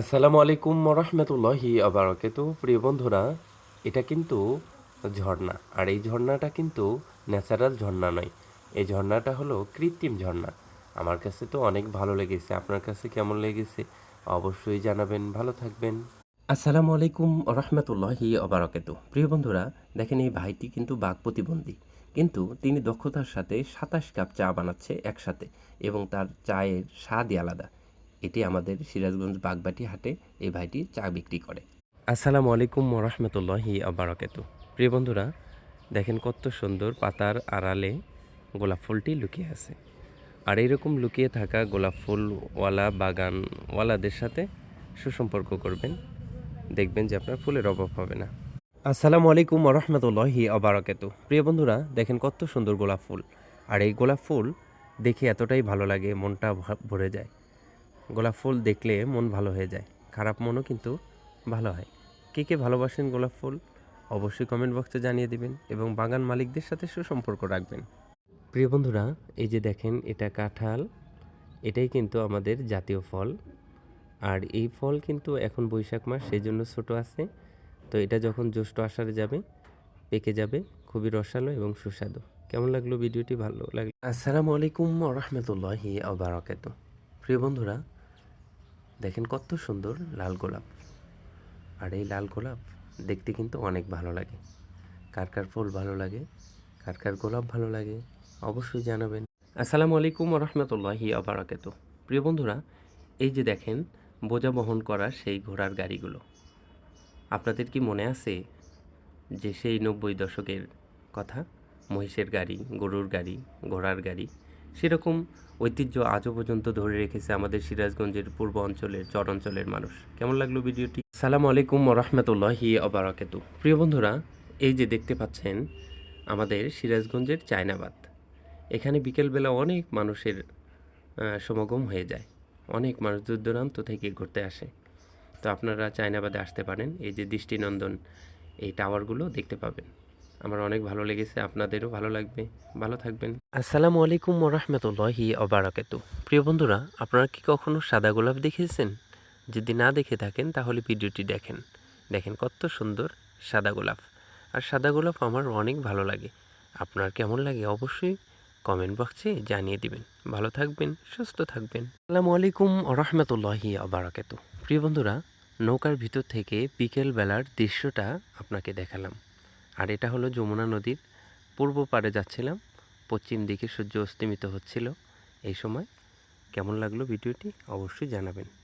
আসসালামু আলাইকুম রহমতুল্লাহি আবারকাত। প্রিয় বন্ধুরা, এটা কিন্তু ঝর্ণা। আর এই ঝর্ণাটা কিন্তু ন্যাচারাল ঝর্ণা নয়। এই ঝর্ণাটা হলো কৃত্রিম ঝর্ণা। আমার কাছে তো অনেক ভালো লেগেছে। আপনার কাছে কেমন লেগেছে? অবশ্যই জানাবেন। ভালো থাকবেন। আসসালামু আলাইকুম রহমতুল্লাহি আবারকাত। প্রিয় বন্ধুরা, দেখেন এই ভাইটি কিন্তু বাঘ প্রতিবন্ধী। কিন্তু তিনি দক্ষতার সাথে সাতাশ কাপ চা বানাচ্ছে একসাথে এবং তার চায়ের স্বাদই আলাদা। এটি আমাদের সিরাজগঞ্জ বাগবাটি হাটে এই ভাইটি চা বিক্রি করে। আসসালামু আলাইকুম রহমতুল্লাহি আবরাকাতু প্রিয় বন্ধুরা, দেখেন কত সুন্দর পাতার আড়ালে গোলাপ ফুলটি লুকিয়ে আছে। আর এইরকম লুকিয়ে থাকা গোলাপ ফুলওয়ালা বাগানওয়ালাদের সাথে সুসম্পর্ক করবেন। দেখবেন যে আপনার ফুলের অভাব হবে না। আসসালামু আলাইকুম রহমতুল্লাহি আবরাকাতু প্রিয় বন্ধুরা, দেখেন কত সুন্দর গোলাপ ফুল। আর এই গোলাপ ফুল দেখে এতটাই ভালো লাগে, মনটা ভরে যায়। গোলাপ ফুল দেখলে মন ভালো হয়ে যায়, খারাপ মনও কিন্তু ভালো হয়। কে কে ভালোবাসেন গোলাপ ফুল? অবশ্যই কমেন্ট বক্সে জানিয়ে দিবেন এবং বাগান মালিকদের সাথে সুসম্পর্ক রাখবেন। প্রিয় বন্ধুরা, এই যে দেখেন, এটা কাঁঠাল, এটাই কিন্তু আমাদের জাতীয় ফল। আর এই ফল কিন্তু এখন বৈশাখ মাস সেই জন্য ছোটো আছে। তো এটা যখন জ্যৈষ্ঠ আষাঢ়ে যাবে, পেকে যাবে, খুবই রসালো এবং সুস্বাদু। কেমন লাগল ভিডিওটি? ভালো লাগল। আসসালামু আলাইকুম রহমতুল্লাহি আবরাকাত প্রিয় বন্ধুরা দেখেন কত সুন্দর লাল গোলাপ। আর এই লাল গোলাপ দেখতে কিন্তু অনেক ভালো লাগে। কার কার ফুল ভালো লাগে, কার কার গোলাপ ভালো লাগে, অবশ্যই জানাবেন। আসসালামু আলাইকুম রহমতুল্লাহি আবরাকাত প্রিয় বন্ধুরা, এই যে দেখেন বোঝা বহন করা সেই ঘোড়ার গাড়িগুলো। আপনাদের কি মনে আছে যে সেই নব্বই দশকের কথা? মহিষের গাড়ি, গরুর গাড়ি, ঘোড়ার গাড়ি সেরকম ঐতিহ্য আজও পর্যন্ত ধরে রেখেছে আমাদের সিরাজগঞ্জের পূর্ব অঞ্চলের, চর অঞ্চলের মানুষ। কেমন লাগল ভিডিওটি? সালাম আলাইকুম রহমতুল্লাহি অবরাকাতু প্রিয় বন্ধুরা, এই যে দেখতে পাচ্ছেন, আমাদের সিরাজগঞ্জের চায়নাবাদ। এখানে বিকেলবেলা অনেক মানুষের সমাগম হয়ে যায়। অনেক মানুষ দূর দূরান্ত থেকে ঘুরতে আসে। তো আপনারা চায়নাবাদে আসতে পারেন। এই যে দৃষ্টিনন্দন, এই টাওয়ারগুলো দেখতে পাবেন। আমার অনেক ভালো লেগেছে, আপনাদেরও ভালো লাগবে। ভালো থাকবেন। আসসালামু আলাইকুম রহমতুল্লাহি অবরাকাত প্রিয় বন্ধুরা, আপনারা কি কখনো সাদা গোলাপ দেখেছেন? যদি না দেখে থাকেন, তাহলে ভিডিওটি দেখেন। দেখেন কত সুন্দর সাদা গোলাপ। আর সাদা গোলাপ আমার অনেক ভালো লাগে। আপনার কেমন লাগে অবশ্যই কমেন্ট বক্সে জানিয়ে দিবেন। ভালো থাকবেন, সুস্থ থাকবেন। আসসালামু আলাইকুম রহমতুল্লাহি আবরাকাত প্রিয় বন্ধুরা, নৌকার ভিতর থেকে বিকেল বেলার দৃশ্যটা আপনাকে দেখালাম। আর এটা হলো যমুনা নদীর পূর্ব পাড়ে যাচ্ছিলাম। পশ্চিম দিকে সূর্য অস্তিমিত হচ্ছিল। এই সময় কেমন লাগল ভিডিওটি অবশ্যই জানাবেন।